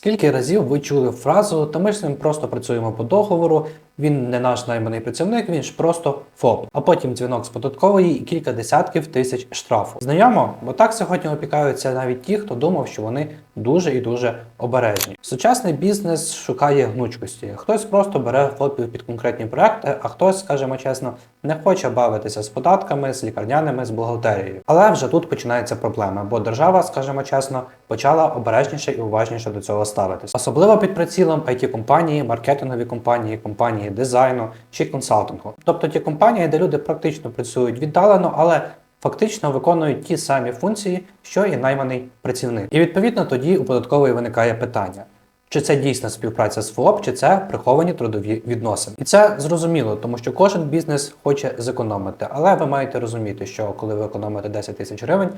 Скільки разів ви чули фразу, та ми ж ним просто працюємо по договору, він не наш найманий працівник, він ж просто ФОП. А потім дзвінок з податкової і кілька десятків тисяч штрафу. Знайомо, бо так сьогодні опікаються навіть ті, хто думав, що вони дуже і дуже обережні. Сучасний бізнес шукає гнучкості. Хтось просто бере ФОПів під конкретні проекти, а хтось, скажімо чесно, не хоче бавитися з податками, з лікарняними, з бухгалтерією. Але вже тут починається проблема, бо держава, скажімо чесно, почала обережніше і уважніше до цього ставитися. Особливо під прицілом it компанії, маркетингові компанії, компанії дизайну чи консалтингу. Тобто ті компанії, де люди практично працюють віддалено, але фактично виконують ті самі функції, що і найманий працівник. І відповідно тоді у податкової виникає питання. Чи це дійсна співпраця з ФОП, чи це приховані трудові відносини? І це зрозуміло, тому що кожен бізнес хоче зекономити. Але ви маєте розуміти, що коли ви економите 10 тисяч гривень,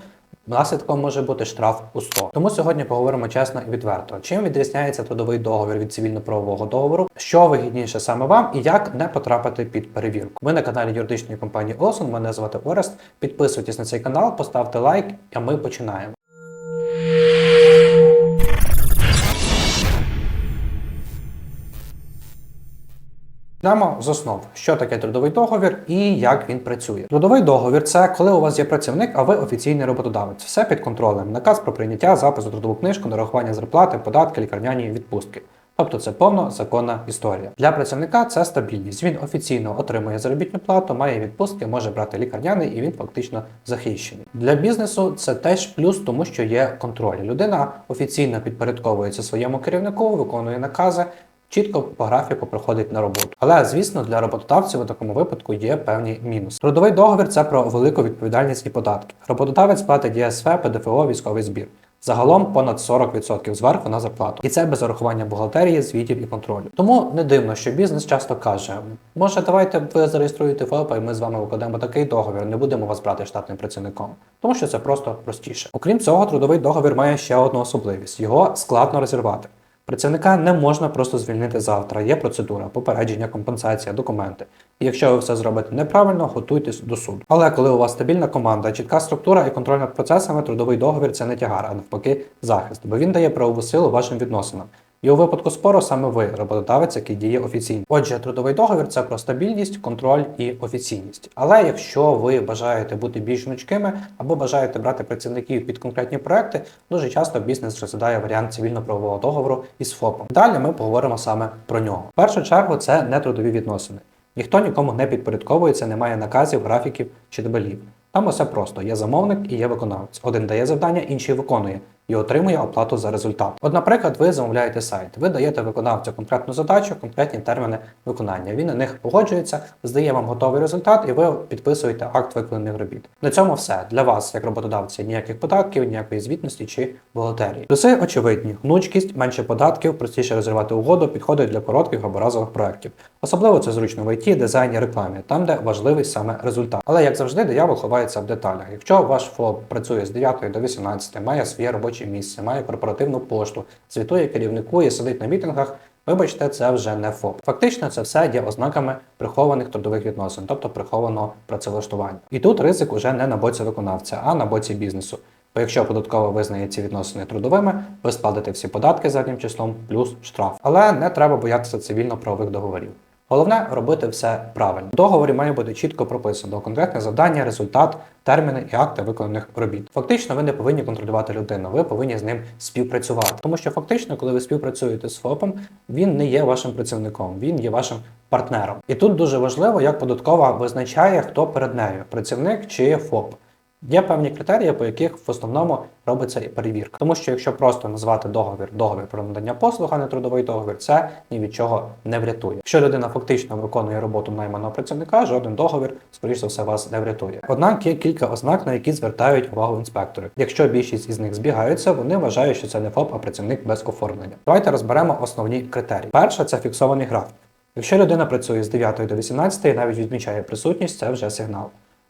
наслідком може бути штраф у 100. Тому сьогодні поговоримо чесно і відверто. Чим відрізняється трудовий договір від цивільно-правового договору, що вигідніше саме вам і як не потрапити під перевірку. Ви на каналі юридичної компанії Олсон. Мене звати Орест. Підписуйтесь на цей канал, поставте лайк, а ми починаємо. Йдемо з основ, що таке трудовий договір і як він працює. Трудовий договір це коли у вас є працівник, а ви офіційний роботодавець. Все під контролем. Наказ про прийняття, запис у трудову книжку, нарахування зарплати, податки, лікарняні відпустки. Тобто це повно законна історія. Для працівника це стабільність. Він офіційно отримує заробітну плату, має відпустки, може брати лікарняний і він фактично захищений. Для бізнесу це теж плюс, тому що є контроль. Людина офіційно підпорядковується своєму керівнику, виконує накази. Чітко по графіку приходить на роботу. Але звісно, для роботодавців у такому випадку є певні мінуси. Трудовий договір це про велику відповідальність і податки. Роботодавець платить ЄСВ, ПДФО, військовий збір. Загалом понад 40% зверху на зарплату. І це без зарахування бухгалтерії, звітів і контролю. Тому не дивно, що бізнес часто каже: може, давайте ви зареєструєте ФОП, і ми з вами укладемо такий договір, не будемо вас брати штатним працівником. Тому що це просто простіше. Окрім цього, трудовий договір має ще одну особливість: його складно розірвати. Працівника не можна просто звільнити завтра. Є процедура, попередження, компенсація, документи. І якщо ви все зробите неправильно, готуйтесь до суду. Але коли у вас стабільна команда, чітка структура і контроль над процесами, трудовий договір це не тягар, а навпаки, захист, бо він дає правову силу вашим відносинам. І у випадку спору саме ви роботодавець, який діє офіційно. Отже, трудовий договір це про стабільність, контроль і офіційність. Але якщо ви бажаєте бути більш гнучкими або бажаєте брати працівників під конкретні проекти, дуже часто бізнес розглядає варіант цивільно-правового договору із ФОПом. Далі ми поговоримо саме про нього. В першу чергу це не трудові відносини. Ніхто нікому не підпорядковується, немає наказів, графіків чи дебелів. Там усе просто: є замовник і є виконавець. Один дає завдання, інший виконує і отримує оплату за результат. От, наприклад, ви замовляєте сайт, ви даєте виконавцю конкретну задачу, конкретні терміни виконання. Він на них погоджується, здає вам готовий результат, і ви підписуєте акт виконаних робіт. На цьому все для вас, як роботодавця, ніяких податків, ніякої звітності чи бухгалтерії. Плюси очевидні: гнучкість, менше податків, простіше розірвати угоду, підходить для коротких або разових проєктів. Особливо це зручно в ІТ, дизайні, рекламі, там, де важливий саме результат. Але як завжди, диявол ховається в деталях. Якщо ваш ФОП працює з 9 до 18, має своє робоче місце, має корпоративну пошту, звітує керівнику і сидить на мітингах. Вибачте, це вже не ФОП. Фактично, це все є ознаками прихованих трудових відносин, тобто прихованого працевлаштування. І тут ризик уже не на боці виконавця, а на боці бізнесу. Бо якщо податкова визнає ці відносини трудовими, ви складете всі податки заднім числом плюс штраф. Але не треба боятися цивільно-правових договорів. Головне робити все правильно. В договорі має бути чітко прописано конкретне завдання, результат, терміни і акти виконаних робіт. Фактично, ви не повинні контролювати людину, ви повинні з ним співпрацювати. Тому що фактично, коли ви співпрацюєте з ФОПом, він не є вашим працівником, він є вашим партнером. І тут дуже важливо, як податкова визначає, хто перед нею працівник чи ФОП. Є певні критерії, по яких в основному робиться і перевірка. Тому що якщо просто назвати договір договір про надання послуг, а не трудовий договір, це ні від чого не врятує. Якщо людина фактично виконує роботу найманого працівника, жоден договір, скоріш за все, вас не врятує. Однак є кілька ознак, на які звертають увагу інспектори. Якщо більшість із них збігаються, вони вважають, що це не ФОП, а працівник без оформлення. Давайте розберемо основні критерії. Перше це фіксований графік. Якщо людина працює з 9 до 18 і навіть відмічає присутність, це вже сигнал.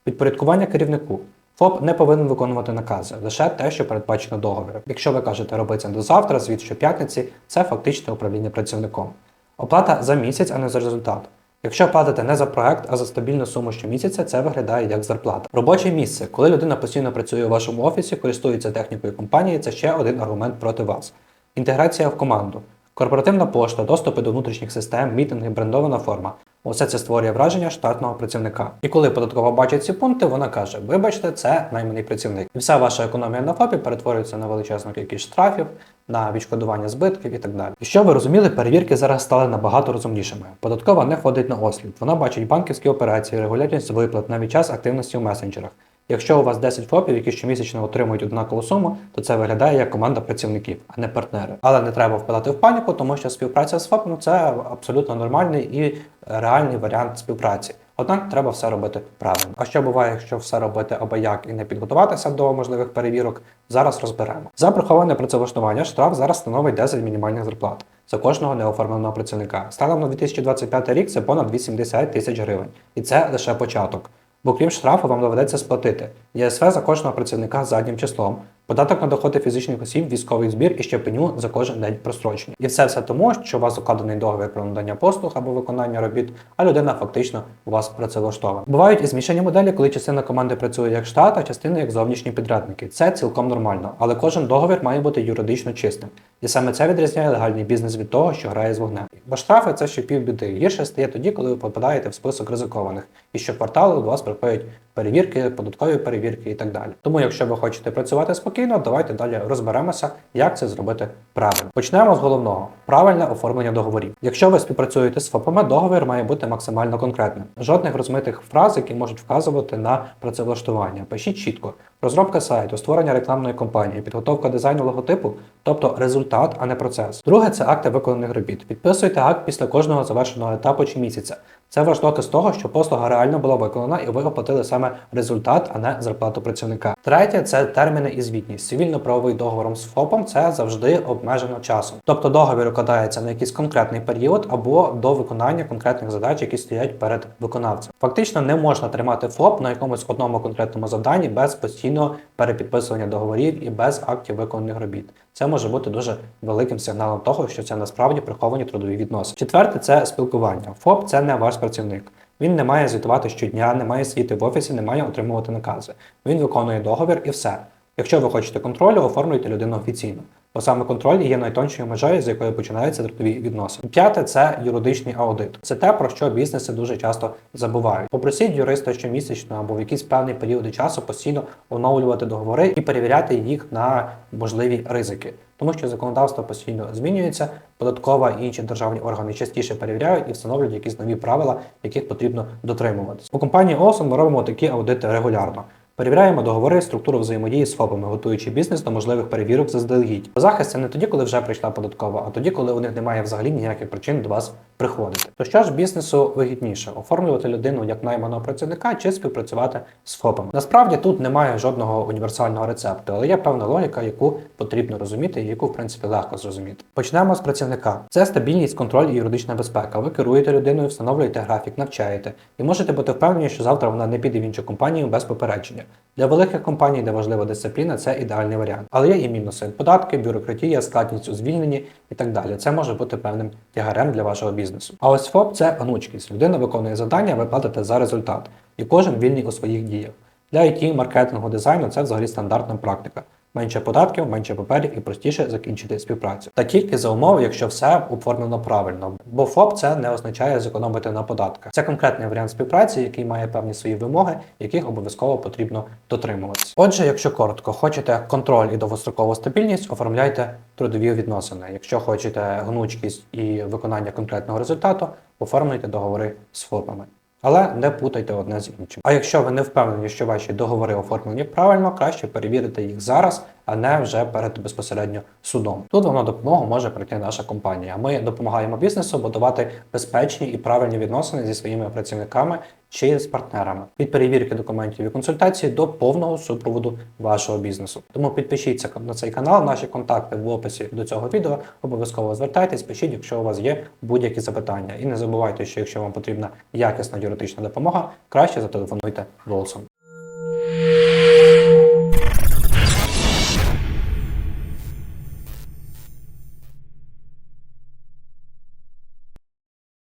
Підпорядкування керівнику. ФОП не повинен виконувати накази, лише те, що передбачено договором. Якщо ви кажете робиться до завтра, звіт щоп'ятниці, це фактичне управління працівником. Оплата за місяць, а не за результат. Якщо платите не за проект, а за стабільну суму щомісяця, це виглядає як зарплата. Робоче місце, коли людина постійно працює у вашому офісі, користується технікою компанії, це ще один аргумент проти вас. інтеграція в команду, корпоративна пошта, доступи до внутрішніх систем, мітинги, брендована форма. Усе це створює враження штатного працівника. І коли податкова бачить ці пункти, вона каже: Вибачте, це найманий працівник. І вся ваша економія на ФОПі перетворюється на величезну кількість штрафів, на відшкодування збитків і так далі. І що ви розуміли, перевірки зараз стали набагато розумнішими. Податкова не ходить на ослід. Вона бачить банківські операції, регулярність виплат, навіть час активності в месенджерах. Якщо у вас 10 ФОПів, які щомісячно отримують однакову суму, то це виглядає як команда працівників, а не партнери. Але не треба впадати в паніку, тому що співпраця з ФОПом це абсолютно нормальний і реальний варіант співпраці. Однак треба все робити правильно. А що буває, якщо все робити або як і не підготуватися до можливих перевірок, зараз розберемо. За приховане працевлаштування штраф зараз становить 10 мінімальних зарплат за кожного неоформленого працівника. Станом на 2025 рік це понад 80 тисяч гривень, і це лише початок. Бо крім штрафу, вам доведеться сплатити. ЄСВ за кожного працівника заднім числом, податок на доходи фізичних осіб, військовий збір і ще пеню за кожен день прострочення. І все все тому, що у вас укладений договір про надання послуг або виконання робіт, а людина фактично у вас працевлаштована. Бувають і змішані моделі, коли частина команди працює як штат, а частина як зовнішні підрядники. Це цілком нормально, але кожен договір має бути юридично чистим. І саме це відрізняє легальний бізнес від того, що грає з вогнем. Бо штрафи це ще півбіди. Гірше стає тоді, коли ви попадаєте в список ризикованих, і щокварталу до вас приходять перевірки, податкові перевірки і так далі. Тому, якщо ви хочете працювати спокійно, давайте далі розберемося, як це зробити правильно. Почнемо з головного правильне оформлення договорів. Якщо ви співпрацюєте з ФОПами, договір має бути максимально конкретним. Жодних розмитих фраз, які можуть вказувати на працевлаштування. Пишіть чітко. Розробка сайту, створення рекламної кампанії, підготовка дизайну логотипу, тобто результат, а не процес. Друге це акти виконаних робіт. Підписуйте акт після кожного завершеного етапу чи місяця. Це ваш доказ того, що послуга реально була виконана і ви оплатили саме результат, а не зарплату працівника. Третє це терміни і звітність. Цивільно-правовий договором з ФОПом це завжди обмежено часом. Тобто договір укладається на якийсь конкретний період або до виконання конкретних задач, які стоять перед виконавцем. Фактично не можна тримати ФОП на якомусь одному конкретному завданні без постійного перепідписування договорів і без актів виконаних робіт. Це може бути дуже великим сигналом того, що це насправді приховані трудові відносини. Четверте це спілкування. ФОП це не ваш працівник. Він не має звітувати щодня, не має сидіти в офісі, не має отримувати накази. Він виконує договір і все. Якщо ви хочете контролю, оформлюйте людину офіційно. Бо саме контроль є найтоншою межею, з якої починаються трудові відносини. П'яте це юридичний аудит. Це те, про що бізнеси дуже часто забувають. Попросіть юриста щомісячно або в якісь певні періоди часу постійно оновлювати договори і перевіряти їх на можливі ризики. Тому що законодавство постійно змінюється, податкова і інші державні органи частіше перевіряють і встановлюють якісь нові правила, яких потрібно дотримуватися. У компанії Олсон ми робимо такі аудити регулярно. Перевіряємо договори, структуру взаємодії з ФОПами, готуючи бізнес до можливих перевірок заздалегідь. Захист це не тоді, коли вже прийшла податкова, а тоді, коли у них немає взагалі ніяких причин до вас приходити. То що ж бізнесу вигідніше оформлювати людину як найманого працівника чи співпрацювати з ФОПами? Насправді тут немає жодного універсального рецепту, але є певна логіка, яку потрібно розуміти і яку в принципі легко зрозуміти. Почнемо з працівника. Це стабільність, контроль і юридична безпека. Ви керуєте людиною, встановлюєте графік, навчаєте і можете бути впевнені, що завтра вона не піде в іншу компанію без попередження. Для великих компаній, де важлива дисципліна, це ідеальний варіант. Але є і мінуси: податки, бюрократія, складність у звільненні і так далі. Це може бути певним тягарем для вашого бізнесу. А ось ФОП це гнучкість. Людина виконує завдання, ви платите за результат, і кожен вільний у своїх діях. Для IT, маркетингу, дизайну це взагалі стандартна практика. Менше податків, менше паперів і простіше закінчити співпрацю. Та тільки за умови, якщо все оформлено правильно. Бо ФОП це не означає зекономити на податках. Це конкретний варіант співпраці, який має певні свої вимоги, яких обов'язково потрібно дотримуватися. Отже, якщо коротко, хочете контроль і довгострокову стабільність, оформляйте трудові відносини. Якщо хочете гнучкість і виконання конкретного результату, оформлюйте договори з ФОПами. Але не путайте одне з іншим. А якщо ви не впевнені, що ваші договори оформлені правильно, краще перевірити їх зараз, а не вже перед безпосередньо судом. Тут вам на допомогу може прийти наша компанія. Ми допомагаємо бізнесу будувати безпечні і правильні відносини зі своїми працівниками чи з партнерами від перевірки документів і консультації до повного супроводу вашого бізнесу. Тому підпишіться на цей канал, наші контакти в описі до цього відео. Обов'язково звертайтесь, пишіть, якщо у вас є будь-які запитання. І не забувайте, що якщо вам потрібна якісна юридична допомога, краще зателефонуйте Волсон.